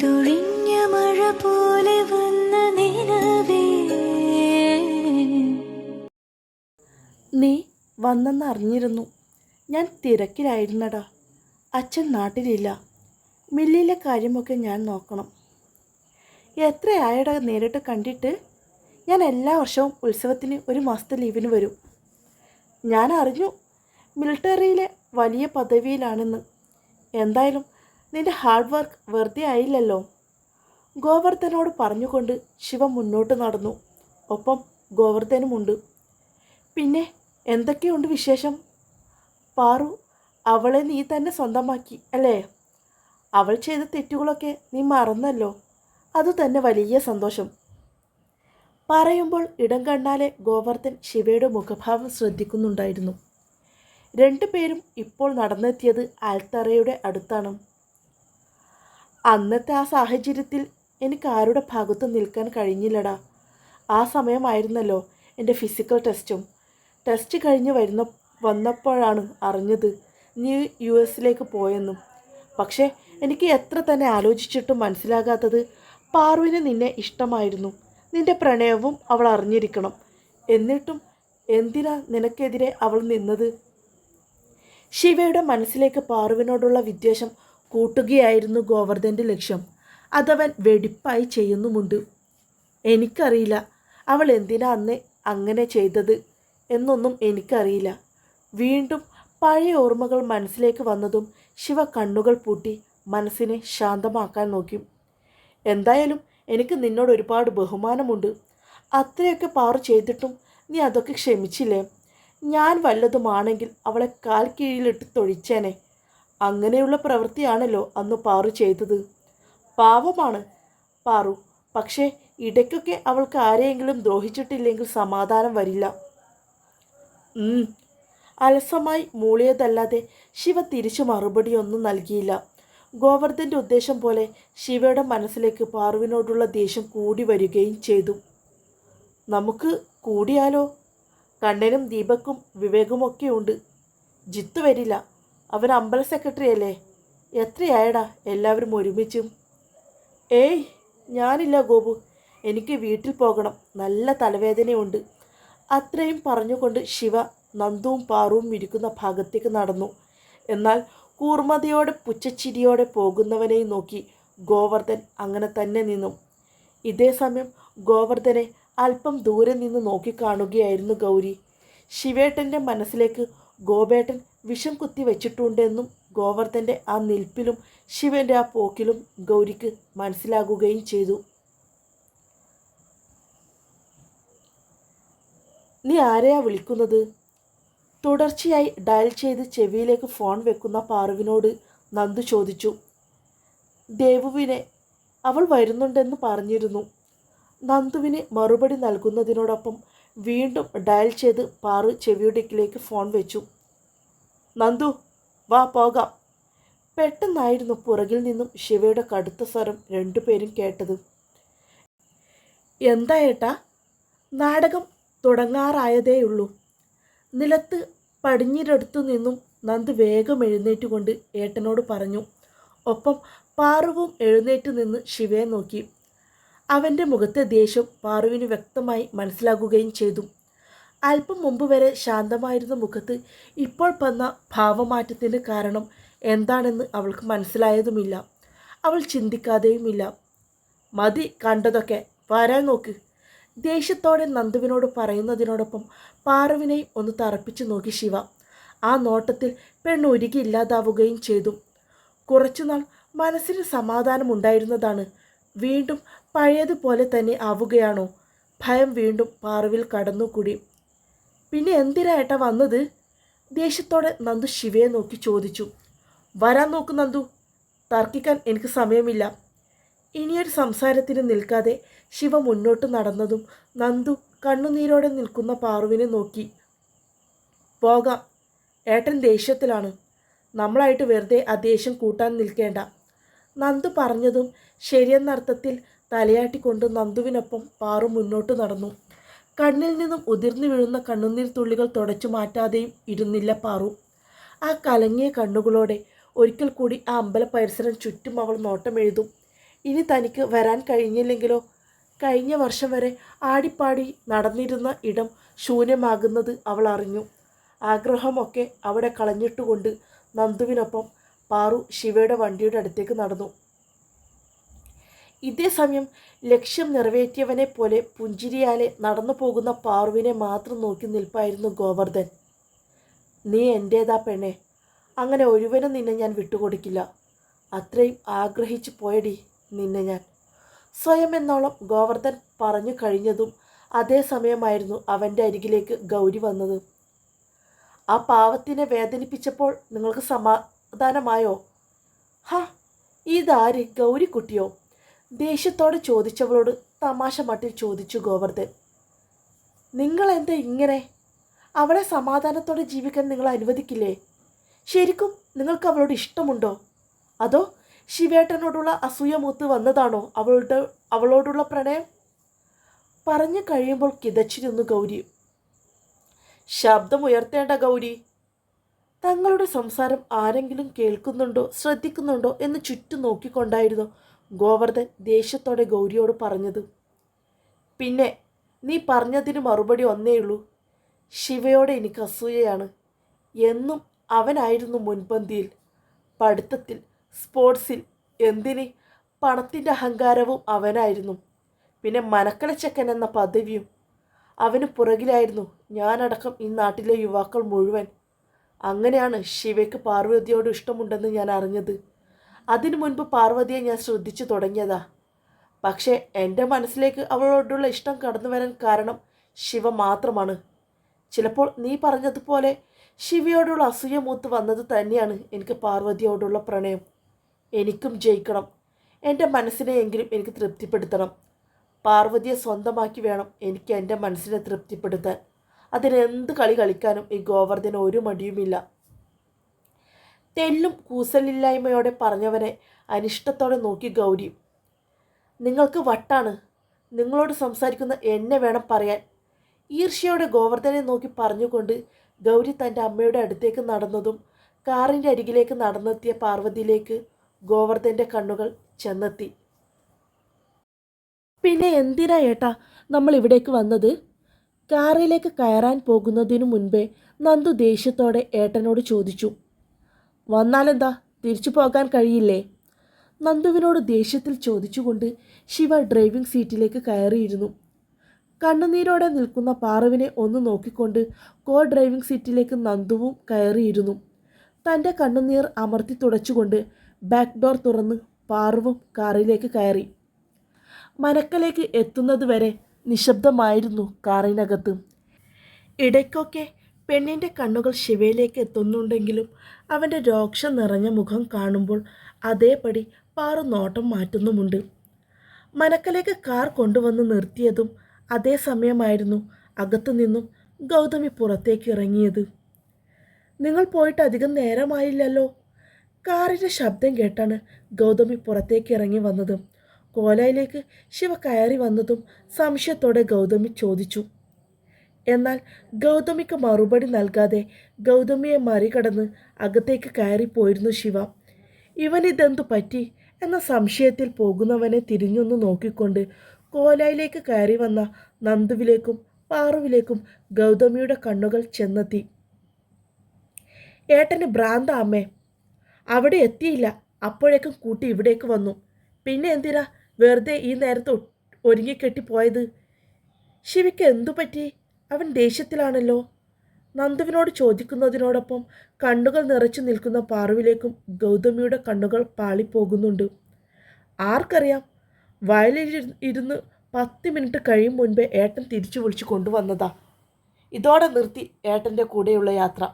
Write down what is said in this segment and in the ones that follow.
പെയ്തൊഴിഞ്ഞ മഴ പോലെ വന്ന നിലവേ. നീ വന്നെന്ന് അറിഞ്ഞിരുന്നു. ഞാൻ തിരക്കിലായിരുന്നടാ. അച്ഛൻ നാട്ടിലില്ല. മില്ലിലെ കാര്യമൊക്കെ ഞാൻ നോക്കണം. എത്രയായടാ നേരിട്ട് കണ്ടിട്ട്? ഞാൻ എല്ലാ വർഷവും ഉത്സവത്തിന് ഒരു മാസത്തെ ലീവിന് വരും. ഞാൻ അറിഞ്ഞു മിലിറ്ററിയിലെ വലിയ പദവിയിലാണെന്ന്. എന്തായാലും നിന്റെ ഹാർഡ് വർക്ക് വെറുതെ ആയില്ലല്ലോ. ഗോവർദ്ധനോട് പറഞ്ഞുകൊണ്ട് ശിവ മുന്നോട്ട് നടന്നു. ഒപ്പം ഗോവർദ്ധനുമുണ്ട് പിന്നെ എന്തൊക്കെയുണ്ട് വിശേഷം? പാറു അവളെ നീ തന്നെ സ്വന്തമാക്കി അല്ലേ? അവൾ ചെയ്ത തെറ്റുകളൊക്കെ നീ മറന്നല്ലോ. അതുതന്നെ വലിയ സന്തോഷം. പറയുമ്പോൾ ഇടം കണ്ടാലെ ഗോവർദ്ധൻ ശിവയുടെ മുഖഭാവം ശ്രദ്ധിക്കുന്നുണ്ടായിരുന്നു. രണ്ടുപേരും ഇപ്പോൾ നടന്നെത്തിയത് ആൽത്തറയുടെ അടുത്താണ്. അന്നത്തെ ആ സാഹചര്യത്തിൽ എനിക്ക് ആരുടെ ഭാഗത്ത് നിൽക്കാൻ കഴിഞ്ഞില്ലടാ. ആ സമയമായിരുന്നല്ലോ എന്റെ ഫിസിക്കൽ ടെസ്റ്റും ടെസ്റ്റ് കഴിഞ്ഞ് വരുന്ന വന്നപ്പോഴാണ് അറിഞ്ഞത് നീ യു എസിലേക്ക് പോയെന്നും. പക്ഷേ എനിക്ക് എത്ര തന്നെ ആലോചിച്ചിട്ടും മനസ്സിലാകാത്തത് പാർവിന് നിന്നെ ഇഷ്ടമായിരുന്നു. നിന്റെ പ്രണയവും അവൾ അറിഞ്ഞിരിക്കണം. എന്നിട്ടും എന്തിനാ നിനക്കെതിരെ അവൾ നിന്നത്? ശിവയുടെ മനസ്സിലേക്ക് പാർവിനോടുള്ള വിദ്വേഷം കൂട്ടുകയായിരുന്നു ഗോവർദ്ധന്റെ ലക്ഷ്യം. അതവൻ വെടിപ്പായി ചെയ്യുന്നുമുണ്ട്. എനിക്കറിയില്ല. അവൾ എന്തിനാ അങ്ങനെ ചെയ്തത് എന്നൊന്നും എനിക്കറിയില്ല. വീണ്ടും പഴയ ഓർമ്മകൾ മനസ്സിലേക്ക് വന്നതും ശിവ കണ്ണുകൾ പൂട്ടി മനസ്സിനെ ശാന്തമാക്കാൻ നോക്കി. എന്തായാലും എനിക്ക് നിന്നോട് ഒരുപാട് ബഹുമാനമുണ്ട്. അത്രയൊക്കെ പാറു ചെയ്തിട്ടും നീ അതൊക്കെ ക്ഷമിച്ചില്ലേ? ഞാൻ വല്ലതുമാണെങ്കിൽ അവളെ കാൽ കീഴിലിട്ട് തൊഴിച്ചേനെ. അങ്ങനെയുള്ള പ്രവൃത്തിയാണല്ലോ അന്ന് പാറു ചെയ്തത്. പാവമാണ് പാറു. പക്ഷേ ഇടയ്ക്കൊക്കെ അവൾക്ക് ആരെയെങ്കിലും ദ്രോഹിച്ചിട്ടില്ലെങ്കിൽ സമാധാനം വരില്ല. അലസമായി മൂളിയതല്ലാതെ ശിവ തിരിച്ചു മറുപടിയൊന്നും നൽകിയില്ല. ഗോവർദ്ധന്റെ ഉദ്ദേശം പോലെ ശിവയുടെ മനസ്സിലേക്ക് പാറുവിനോടുള്ള ദേഷ്യം കൂടി വരികയും ചെയ്തു. നമുക്ക് കൂടിയാലോ? കണ്ണനും ദീപക്കും വിവേകുമൊക്കെ ഉണ്ട് ജിത്ത് വരില്ല. അവൻ അമ്പല സെക്രട്ടറി അല്ലേ? എത്രയായടാ എല്ലാവരും ഒരുമിച്ചും? ഏയ് ഞാനില്ല ഗോപു. എനിക്ക് വീട്ടിൽ പോകണം. നല്ല തലവേദനയുണ്ട്. അത്രയും പറഞ്ഞുകൊണ്ട് ശിവ നന്ദുവും പാറുവും ഇരിക്കുന്ന ഭാഗത്തേക്ക് നടന്നു. എന്നാൽ കൂർമതയോടെ പുച്ചച്ചിരിയോടെ പോകുന്നവനെയും നോക്കി ഗോവർദ്ധൻ അങ്ങനെ തന്നെ നിന്നു. ഇതേ സമയം ഗോവർദ്ധനെ അല്പം ദൂരെ നിന്ന് നോക്കിക്കാണുകയായിരുന്നു ഗൗരി. ശിവേട്ടന്റെ മനസ്സിലേക്ക് ഗോപേട്ടൻ വിഷം കുത്തി വെച്ചിട്ടുണ്ടെന്നും ഗോവർദ്ധന്റെ ആ നിൽപ്പിലും ശിവന്റെ ആ പോക്കിലും ഗൗരിക്ക് മനസ്സിലാകുകയും ചെയ്തു. നീ ആരെയാ വിളിക്കുന്നത്? തുടർച്ചയായി ഡയൽ ചെയ്ത് ചെവിയിലേക്ക് ഫോൺ വെക്കുന്ന പാറുവിനോട് നന്ദു ചോദിച്ചു. ദേവുവിനെ അവൾ വരുന്നുണ്ടെന്ന് പറഞ്ഞിരുന്നു. നന്ദുവിന് മറുപടി നൽകുന്നതിനോടൊപ്പം വീണ്ടും ഡയൽ ചെയ്ത് പാറു ചെവിയുടെക്കിലേക്ക് ഫോൺ വെച്ചു. നന്ദു വാ പോകാം. പെട്ടെന്നായിരുന്നു പുറകിൽ നിന്നും ശിവയുടെ കടുത്ത സ്വരം രണ്ടുപേരും കേട്ടത്. എന്താ ഏട്ടാ? നാടകം തുടങ്ങാറായതേയുള്ളൂ. നിലത്ത് പടിഞ്ഞിരടുത്തു നിന്നും നന്ദ് വേഗം എഴുന്നേറ്റുകൊണ്ട് ഏട്ടനോട് പറഞ്ഞു. ഒപ്പം പാറുവും എഴുന്നേറ്റ് നിന്ന് ശിവയെ നോക്കി. അവന്റെ മുഖത്തെ ദേഷ്യം പാറുവിന് വ്യക്തമായി മനസ്സിലാകുകയും ചെയ്തു. അല്പം മുമ്പ് വരെ ശാന്തമായിരുന്ന മുഖത്ത് ഇപ്പോൾ വന്ന ഭാവമാറ്റത്തിന് കാരണം എന്താണെന്ന് അവൾക്ക് മനസ്സിലായതുമില്ല. അവൾ ചിന്തിക്കാതെയുമില്ല. മതി കണ്ടതൊക്കെ. വരാൻ നോക്ക്. ദേഷ്യത്തോടെ നന്ദുവിനോട് പറയുന്നതിനോടൊപ്പം പാറുവിനെയും ഒന്ന് തറപ്പിച്ചു നോക്കി ശിവ. ആ നോട്ടത്തിൽ പെണ്ണ് ഒരുകി ഇല്ലാതാവുകയും ചെയ്തു. കുറച്ചുനാൾ മനസ്സിന് സമാധാനമുണ്ടായിരുന്നതാണ്. വീണ്ടും പഴയതുപോലെ തന്നെ ആവുകയാണോ? ഭയം വീണ്ടും പാറുവിൽ കടന്നുകൂടി. പിന്നെ എന്തിനാ ഏട്ടാ വന്നത്? ദേഷ്യത്തോടെ നന്ദു ശിവയെ നോക്കി ചോദിച്ചു. വരാൻ നോക്കു നന്ദു. തർക്കിക്കാൻ എനിക്ക് സമയമില്ല. ഇനിയൊരു സംസാരത്തിന് നിൽക്കാതെ ശിവ മുന്നോട്ട് നടന്നതും നന്ദു കണ്ണുനീരോടെ നിൽക്കുന്ന പാറുവിനെ നോക്കി. പോകാം. ഏട്ടൻ ദേഷ്യത്തിലാണ്. നമ്മളായിട്ട് വെറുതെ ആ ദേഷ്യം കൂട്ടാൻ നിൽക്കേണ്ട. നന്ദു പറഞ്ഞതും ശരിയെന്നർത്ഥത്തിൽ തലയാട്ടിക്കൊണ്ട് നന്ദുവിനൊപ്പം പാറു മുന്നോട്ട് നടന്നു. കണ്ണിൽ നിന്നും ഉതിർന്നു വീഴുന്ന കണ്ണുനീർ തുള്ളികൾ തുടച്ചു മാറ്റാതെയും ഇരുന്നില്ല പാറു. ആ കലങ്ങിയ കണ്ണുകളോടെ ഒരിക്കൽ കൂടി ആ അമ്പല പരിസരം ചുറ്റും അവൾ നോട്ടം നോട്ടമെഴുതും ഇനി തനിക്ക് വരാൻ കഴിഞ്ഞില്ലെങ്കിലോ? കഴിഞ്ഞ വർഷം വരെ ആടിപ്പാടി നടന്നിരുന്ന ഇടം ശൂന്യമാകുന്നത് അവൾ അറിഞ്ഞു. ആഗ്രഹമൊക്കെ അവിടെ കളഞ്ഞിട്ടുകൊണ്ട് നന്ദുവിനൊപ്പം പാറു ശിവയുടെ വണ്ടിയുടെ അടുത്തേക്ക് നടന്നു. ഇതേ സമയം ലക്ഷ്യം നിറവേറ്റിയവനെ പോലെ പുഞ്ചിരിയാലെ നടന്നു പോകുന്ന പാറുവിനെ മാത്രം നോക്കി നിൽപ്പായിരുന്നു ഗോവർദ്ധൻ. നീ എന്റേതാ പെണ്ണെ അങ്ങനെ ഒരുവനും നിന്നെ ഞാൻ വിട്ടുകൊടുക്കില്ല. അത്രയും ആഗ്രഹിച്ചു പോയടി നിന്നെ ഞാൻ. സ്വയം എന്നോളം ഗോവർദ്ധൻ പറഞ്ഞു കഴിഞ്ഞതും അതേ സമയമായിരുന്നു അവന്റെ അരികിലേക്ക് ഗൗരി വന്നത്. ആ പാവത്തിനെ വേദനിപ്പിച്ചപ്പോൾ നിങ്ങൾക്ക് സമാധാനമായോ? ഹാ ഇതാര് ഗൗരിക്കുട്ടിയോ? ദേഷ്യത്തോടെ ചോദിച്ചവളോട് തമാശ മട്ടിൽ ചോദിച്ചു ഗോവർദ്ധൻ. നിങ്ങൾ എന്താ ഇങ്ങനെ? അവളെ സമാധാനത്തോടെ ജീവിക്കാൻ നിങ്ങൾ അനുവദിക്കില്ലേ? ശരിക്കും നിങ്ങൾക്ക് അവളോട് ഇഷ്ടമുണ്ടോ? അതോ ശിവേട്ടനോടുള്ള അസൂയ മൂത്ത് വന്നതാണോ അവളുടെ അവളോടുള്ള പ്രണയം? പറഞ്ഞു കഴിയുമ്പോൾ കിതച്ചിരുന്നു ഗൗരി. ശബ്ദം ഉയർത്തേണ്ട ഗൗരി. തങ്ങളുടെ സംസാരം ആരെങ്കിലും കേൾക്കുന്നുണ്ടോ ശ്രദ്ധിക്കുന്നുണ്ടോ എന്ന് ചുറ്റും നോക്കിക്കൊണ്ടായിരുന്നു ഗോവർദ്ധൻ ദേഷ്യത്തോടെ ഗൗരിയോട് പറഞ്ഞത് പിന്നെ നീ പറഞ്ഞതിന് മറുപടി ഒന്നേയുള്ളൂ ശിവയോടെ എനിക്ക് അസൂയയാണ്. എന്നും അവനായിരുന്നു മുൻപന്തിയിൽ. പഠിത്തത്തിൽ സ്പോർട്സിൽ എന്തിന് പണത്തിന്റെ അഹങ്കാരവും അവനായിരുന്നു. പിന്നെ മനക്കളച്ചക്കൻ എന്ന പദവിയും അവന് പുറകിലായിരുന്നു. ഞാനടക്കം ഈ നാട്ടിലെ യുവാക്കൾ മുഴുവൻ. അങ്ങനെയാണ് ശിവയ്ക്ക് പാർവതിയോട് ഇഷ്ടമുണ്ടെന്ന് ഞാൻ അറിഞ്ഞത്. അതിനു മുൻപ് പാർവതിയെ ഞാൻ ശ്രദ്ധിച്ചു തുടങ്ങിയതാ. പക്ഷേ എന്റെ മനസ്സിലേക്ക് അവളോടുള്ള ഇഷ്ടം കടന്നു വരാൻ കാരണം ശിവ മാത്രമാണ്. ചിലപ്പോൾ നീ പറഞ്ഞതുപോലെ ശിവയോടുള്ള അസൂയ മൂത്ത് വന്നത് തന്നെയാണ് എനിക്ക് പാർവതിയോടുള്ള പ്രണയം. എനിക്കും ജയിക്കണം. എന്റെ മനസ്സിനെയെങ്കിലും എനിക്ക് തൃപ്തിപ്പെടുത്തണം. പാർവതിയെ സ്വന്തമാക്കി വേണം എനിക്ക് എന്റെ മനസ്സിനെ തൃപ്തിപ്പെടുത്താൻ. അതിനെന്ത് കളി കളിക്കാനും ഈ ഗോവർദ്ധന ഒരു മടിയുമില്ല. തെല്ലും കൂസലില്ലായ്മയോടെ പറഞ്ഞവനെ അനിഷ്ടത്തോടെ നോക്കി ഗൗരി. നിങ്ങൾക്ക് വട്ടാണ്. നിങ്ങളോട് സംസാരിക്കുന്ന എന്നെ വേണം പറയാൻ. ഈർഷ്യയോടെ ഗോവർദ്ധനെ നോക്കി പറഞ്ഞുകൊണ്ട് ഗൗരി തന്റെ അമ്മയുടെ അടുത്തേക്ക് നടന്നതും കാറിന്റെ അരികിലേക്ക് നടന്നെത്തിയ പാർവതിയിലേക്ക് ഗോവർദ്ധന്റെ കണ്ണുകൾ ചെന്നെത്തി. പിന്നെ എന്തിനാ ഏട്ടാ നമ്മൾ ഇവിടേക്ക് വന്നത്? കാറിലേക്ക് കയറാൻ പോകുന്നതിനു മുൻപേ നന്ദു ദേഷ്യത്തോടെ ഏട്ടനോട് ചോദിച്ചു. വന്നാലെന്താ? തിരിച്ചു പോകാൻ കഴിയില്ലേ? നന്ദുവിനോട് ദേഷ്യത്തിൽ ചോദിച്ചുകൊണ്ട് ശിവ ഡ്രൈവിംഗ് സീറ്റിലേക്ക് കയറിയിരുന്നു. കണ്ണുനീരോടെ നിൽക്കുന്ന പാറുവിനെ ഒന്ന് നോക്കിക്കൊണ്ട് കോ ഡ്രൈവിംഗ് സീറ്റിലേക്ക് നന്ദുവും കയറിയിരുന്നു. തന്റെ കണ്ണുനീർ അമർത്തി തുടച്ചുകൊണ്ട് ബാക്ക് ഡോർ തുറന്ന് പാറുവും കാറിലേക്ക് കയറി. മനക്കലേക്ക് എത്തുന്നതുവരെ നിശബ്ദമായിരുന്നു കാറിനകത്ത്. ഇടയ്ക്കൊക്കെ പെണ്ണിന്റെ കണ്ണുകൾ ശിവയിലേക്ക് എത്തുന്നുണ്ടെങ്കിലും അവന്റെ രോക്ഷം നിറഞ്ഞ മുഖം കാണുമ്പോൾ അതേപടി പാറു നോട്ടം മാറ്റുന്നുമുണ്ട്. മനക്കലേക്ക് കാർ കൊണ്ടുവന്ന് നിർത്തിയതും അതേ സമയമായിരുന്നു അകത്തു നിന്നും ഗൗതമി പുറത്തേക്ക് ഇറങ്ങിയത്. നിങ്ങൾ പോയിട്ട് അധികം നേരമായില്ലല്ലോ? കാറിന്റെ ശബ്ദം കേട്ടാണ് ഗൗതമി പുറത്തേക്ക് ഇറങ്ങി വന്നത്. കോലയിലേക്ക് ശിവ കയറി വന്നതും സംശയത്തോടെ ഗൗതമി ചോദിച്ചു. എന്നാൽ ഗൗതമിക്ക് മറുപടി നൽകാതെ ഗൗതമിയെ മറികടന്ന് അകത്തേക്ക് കയറിപ്പോയിരുന്നു ശിവ. ഇവനിതെന്തു പറ്റി എന്ന സംശയത്തിൽ പോകുന്നവനെ തിരിഞ്ഞൊന്ന് നോക്കിക്കൊണ്ട് കോലായിലേക്ക് കയറി വന്ന നന്ദുവിലേക്കും പാറുവിലേക്കും ഗൗതമിയുടെ കണ്ണുകൾ ചെന്നെത്തി. ഏട്ടന് ഭ്രാന്ത അമ്മേ. അവിടെ എത്തിയില്ല. അപ്പോഴേക്കും കൂട്ടി ഇവിടേക്ക് വന്നു. പിന്നെ എന്തിനാ വെറുതെ ഈ നേരത്ത് ഒരുങ്ങിക്കെട്ടി പോയത് ശിവയ്ക്ക് എന്തു പറ്റി? അവൻ ദേഷ്യത്തിലാണല്ലോ. നന്ദുവിനോട് ചോദിക്കുന്നതിനോടൊപ്പം കണ്ണുകൾ നിറച്ചു നിൽക്കുന്ന പാറുവിലേക്കും ഗൗതമിയുടെ കണ്ണുകൾ പാളിപ്പോകുന്നുണ്ട്. ആർക്കറിയാം? വയലിൽ ഇരു- ഇരുന്ന് പത്ത് മിനിറ്റ് കഴിയും മുൻപേ ഏട്ടൻ തിരിച്ചു വിളിച്ചു കൊണ്ടുവന്നതാ. ഇതോടെ നിർത്തി ഏട്ടന്റെ കൂടെയുള്ള യാത്ര.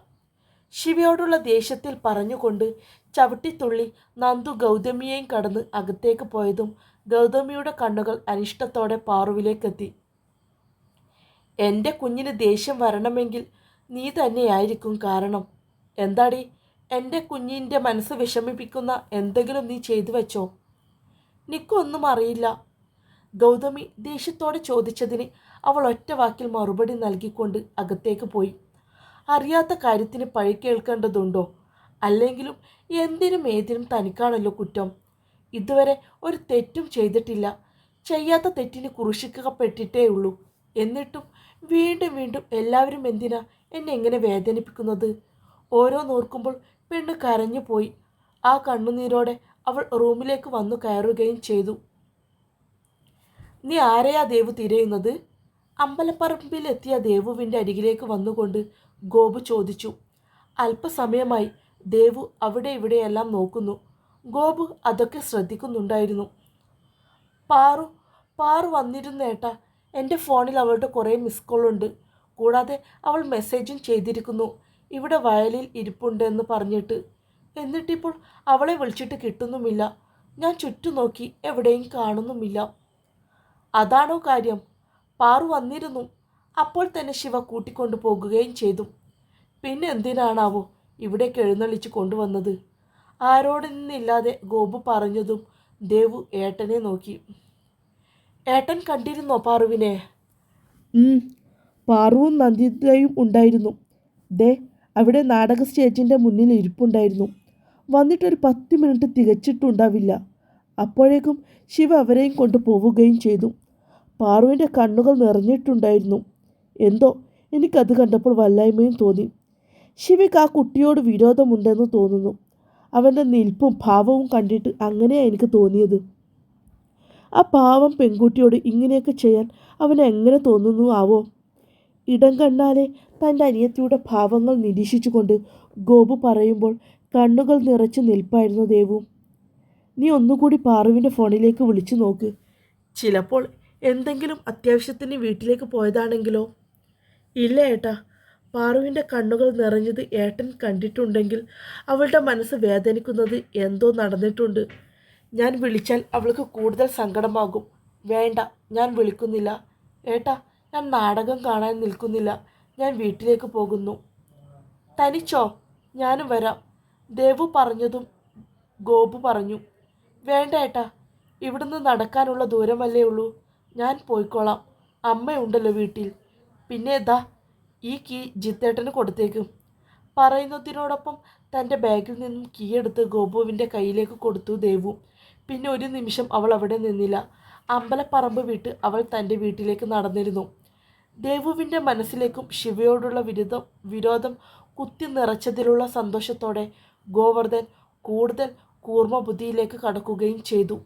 ശിവയോടുള്ള ദേഷ്യത്തിൽ പറഞ്ഞുകൊണ്ട് ചവിട്ടിത്തുള്ളി നന്ദു ഗൗതമിയെയും കടന്ന് അകത്തേക്ക് പോയതും ഗൗതമിയുടെ കണ്ണുകൾ അനിഷ്ടത്തോടെ പാറുവിലേക്കെത്തി എന്റെ കുഞ്ഞിന് ദേഷ്യം വരണമെങ്കിൽ നീ തന്നെയായിരിക്കും കാരണം. എന്താടി? എന്റെ കുഞ്ഞിന്റെ മനസ്സ് വിഷമിപ്പിക്കുന്ന എന്തെങ്കിലും നീ ചെയ്തു വെച്ചോ? നിക്കൊന്നും അറിയില്ല. ഗൗതമി ദേഷ്യത്തോടെ ചോദിച്ചതിന് അവൾ ഒറ്റ വാക്കിൽ മറുപടി നൽകിക്കൊണ്ട് അകത്തേക്ക് പോയി. അറിയാത്ത കാര്യത്തിന് പഴി കേൾക്കേണ്ടതുണ്ടോ? അല്ലെങ്കിലും എന്തിനും ഏതിനും തനിക്കാണല്ലോ കുറ്റം. ഇതുവരെ ഒരു തെറ്റും ചെയ്തിട്ടില്ല. ചെയ്യാത്ത തെറ്റിന് കുറിശിക്കപ്പെട്ടിട്ടേ ഉള്ളൂ എന്നിട്ടും വീണ്ടും വീണ്ടും എല്ലാവരും എന്തിനാ എന്നെ എങ്ങനെ വേദനിപ്പിക്കുന്നത്? ഓരോ ഓരോന്നോർക്കുമ്പോൾ പെണ്ണ് കരഞ്ഞു പോയി. ആ കണ്ണുനീരോടെ അവൾ റൂമിലേക്ക് വന്നു കയറുകയും ചെയ്തു. നീ ആരെയാ ദേവു തിരയുന്നത്? അമ്പലപ്പറമ്പിലെത്തിയ ദേവുവിന്റെ അരികിലേക്ക് വന്നുകൊണ്ട് ഗോപു ചോദിച്ചു. അല്പസമയമായി ദേവു അവിടെ ഇവിടെയെല്ലാം നോക്കുന്നു. ഗോപു അതൊക്കെ ശ്രദ്ധിക്കുന്നുണ്ടായിരുന്നു. പാറു പാറു വന്നിരുന്നേട്ടാ എന്റെ ഫോണിൽ അവളുടെ കുറേ മിസ് കോളുണ്ട് കൂടാതെ അവൾ മെസ്സേജും ചെയ്തിരിക്കുന്നു. ഇവിടെ വയലിൽ ഇരിപ്പുണ്ടെന്ന് പറഞ്ഞിട്ട്. എന്നിട്ടിപ്പോൾ അവളെ വിളിച്ചിട്ട് കിട്ടുന്നുമില്ല. ഞാൻ ചുറ്റും നോക്കി എവിടെയും കാണുന്നുമില്ല. അതാണോ കാര്യം? പാറു വന്നിരുന്നു. അപ്പോൾ തന്നെ ശിവ കൂട്ടിക്കൊണ്ടു പോകുകയും ചെയ്തു. പിന്നെ എന്തിനാണാവോ ഇവിടേക്ക് എഴുന്നള്ളിച്ച് കൊണ്ടുവന്നത്? ആരോടെന്നില്ലാതെ ഗോപു പറഞ്ഞതും ദേവു ഏട്ടനെ നോക്കി. ഏട്ടൻ കണ്ടിരുന്നോ പാറുവിനെ? പാറുവും നന്ദിതയും ഉണ്ടായിരുന്നു. ദേ അവിടെ നാടക സ്റ്റേജിന്റെ മുന്നിൽ ഇരിപ്പുണ്ടായിരുന്നു. വന്നിട്ടൊരു പത്ത് മിനിറ്റ് തികച്ചിട്ടുണ്ടാവില്ല. അപ്പോഴേക്കും ശിവ അവരെയും കൊണ്ട് പോവുകയും ചെയ്തു. പാറുവിന്റെ കണ്ണുകൾ നിറഞ്ഞിട്ടുണ്ടായിരുന്നു. എന്തോ എനിക്കത് കണ്ടപ്പോൾ വല്ലായ്മയും തോന്നി. ശിവയ്ക്ക് ആ കുട്ടിയോട് വിരോധമുണ്ടെന്ന് തോന്നുന്നു. അവന്റെ നിൽപ്പും ഭാവവും കണ്ടിട്ട് അങ്ങനെയാണ് എനിക്ക് തോന്നിയത്. ആ പാവം പെൺകുട്ടിയോട് ഇങ്ങനെയൊക്കെ ചെയ്യാൻ അവന് എങ്ങനെ തോന്നുന്നു ആവോ? ഇടം കണ്ണാലെ തന്റെ അനിയത്തിയുടെ ഭാവങ്ങൾ നിരീക്ഷിച്ചുകൊണ്ട് ഗോപു പറയുമ്പോൾ കണ്ണുകൾ നിറച്ച് നിൽപ്പായിരുന്നു ദേവു. നീ ഒന്നുകൂടി പാറുവിന്റെ ഫോണിലേക്ക് വിളിച്ചു നോക്ക്. ചിലപ്പോൾ എന്തെങ്കിലും അത്യാവശ്യത്തിന് വീട്ടിലേക്ക് പോയതാണെങ്കിലോ? ഇല്ല ഏട്ടാ. പാറുവിന്റെ കണ്ണുകൾ നിറഞ്ഞത് ഏട്ടൻ കണ്ടിട്ടുണ്ടെങ്കിൽ അവളുടെ മനസ്സ് വേദനിക്കുന്നത് എന്തോ നടന്നിട്ടുണ്ട്. ഞാൻ വിളിച്ചാൽ അവൾക്ക് കൂടുതൽ സങ്കടമാകും. വേണ്ട ഞാൻ വിളിക്കുന്നില്ല. ഏട്ടാ ഞാൻ നാടകം കാണാൻ നിൽക്കുന്നില്ല. ഞാൻ വീട്ടിലേക്ക് പോകുന്നു. തനിച്ചോ? ഞാനും വരാം. ദേവു പറഞ്ഞതും ഗോപു പറഞ്ഞു. വേണ്ട ഏട്ടാ ഇവിടുന്ന് നടക്കാനുള്ള ദൂരമല്ലേ ഉള്ളൂ. ഞാൻ പോയിക്കോളാം. അമ്മയുണ്ടല്ലോ വീട്ടിൽ. പിന്നെ ഇതാ ഈ കീ ജിത്തേട്ടന് കൊടുത്തേക്കും. പറയുന്നതിനോടൊപ്പം തന്റെ ബാഗിൽ നിന്നും കീ എടുത്ത് ഗോപുവിന്റെ കയ്യിലേക്ക് കൊടുത്തു ദേവു. പിന്നെ ഒരു നിമിഷം അവൾ അവിടെ നിന്നില്ല. അമ്പലപ്പറമ്പ് വിട്ട് അവൾ തന്റെ വീട്ടിലേക്ക് നടന്നിരുന്നു. ദേവുവിന്റെ മനസ്സിലേക്കും ശിവയോടുള്ള വിരുദ്ധം വിരോധം കുത്തി നിറച്ചതിലുള്ള സന്തോഷത്തോടെ ഗോവർദ്ധൻ കൂടുതൽ കൂർമ്മ ബുദ്ധിയിലേക്ക് കടക്കുകയും ചെയ്തു.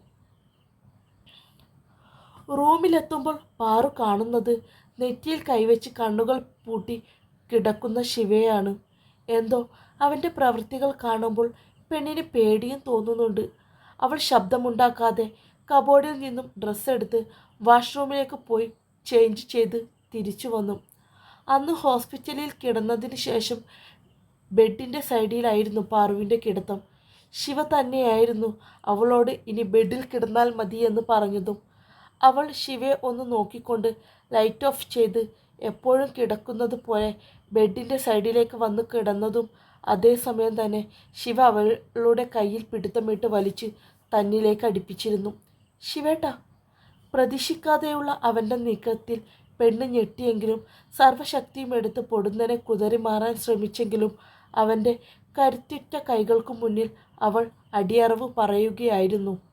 റൂമിലെത്തുമ്പോൾ പാറു കാണുന്നത് നെറ്റിയിൽ കൈവച്ച് കണ്ണുകൾ പൂട്ടി കിടക്കുന്ന ശിവയാണ് എന്തോ അവന്റെ പ്രവൃത്തികൾ കാണുമ്പോൾ പെണ്ണിന് പേടിയും തോന്നുന്നുണ്ട്. അവൾ ശബ്ദമുണ്ടാക്കാതെ കബോർഡിൽ നിന്നും ഡ്രസ്സ് എടുത്ത് വാഷ്റൂമിലേക്ക് പോയി ചേഞ്ച് ചെയ്ത് തിരിച്ചു വന്നു. അന്ന് ഹോസ്പിറ്റലിൽ കിടന്നതിന് ശേഷം ബെഡിന്റെ സൈഡിലായിരുന്നു പാറുവിന്റെ കിടത്തം. ശിവ തന്നെയായിരുന്നു അവളോട് ഇനി ബെഡിൽ കിടന്നാൽ മതി എന്ന് പറഞ്ഞതും. അവൾ ശിവയെ ഒന്ന് നോക്കിക്കൊണ്ട് ലൈറ്റ് ഓഫ് ചെയ്ത് എപ്പോഴും കിടക്കുന്നത് പോലെ ബെഡിന്റെ സൈഡിലേക്ക് വന്ന് കിടന്നതും അതേസമയം തന്നെ ശിവ അവളുടെ കയ്യിൽ പിടുത്തമിട്ട് വലിച്ച് തന്നിലേക്ക് അടുപ്പിച്ചിരുന്നു. ശിവേട്ട പ്രതീക്ഷിക്കാതെയുള്ള അവന്റെ നീക്കത്തിൽ പെണ്ണ് ഞെട്ടിയെങ്കിലും സർവശക്തിയും എടുത്ത് പൊടുന്നനെ കുതറി മാറാൻ ശ്രമിച്ചെങ്കിലും അവന്റെ കരുത്തിറ്റ കൈകൾക്കു മുന്നിൽ അവൾ അടിയറവ് പറയുകയായിരുന്നു.